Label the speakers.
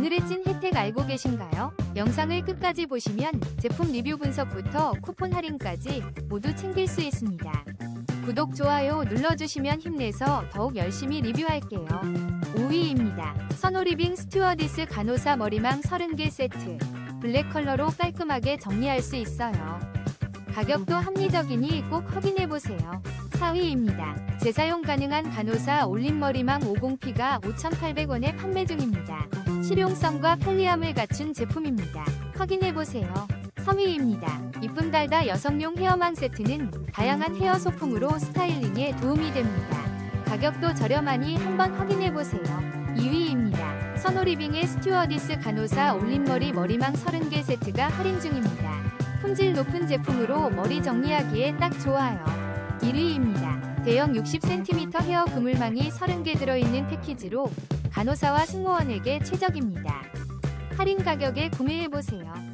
Speaker 1: 오늘의 찐 혜택 알고 계신가요? 영상을 끝까지 보시면 제품 리뷰 분석부터 쿠폰 할인까지 모두 챙길 수 있습니다. 구독, 좋아요 눌러주시면 힘내서 더욱 열심히 리뷰할게요. 5위입니다. 선호리빙 스튜어디스 간호사 머리망 30개 세트. 블랙 컬러로 깔끔하게 정리할 수 있어요. 가격도 합리적이니 꼭 확인해보세요. 4위입니다. 재사용 가능한 간호사 올림머리망 50P가 5,800원에 판매 중입니다. 실용성과 편리함을 갖춘 제품입니다. 확인해보세요. 3위입니다. 이쁨 달다 여성용 헤어망 세트는 다양한 헤어 소품으로 스타일링에 도움이 됩니다. 가격도 저렴하니 한번 확인해보세요. 2위입니다. 선호리빙의 스튜어디스 간호사 올림머리 머리망 30개 세트가 할인 중입니다. 품질 높은 제품으로 머리 정리하기에 딱 좋아요. 1위입니다. 대형 60cm 헤어 그물망이 30개 들어있는 패키지로 간호사와 승무원에게 최적입니다. 할인 가격에 구매해보세요.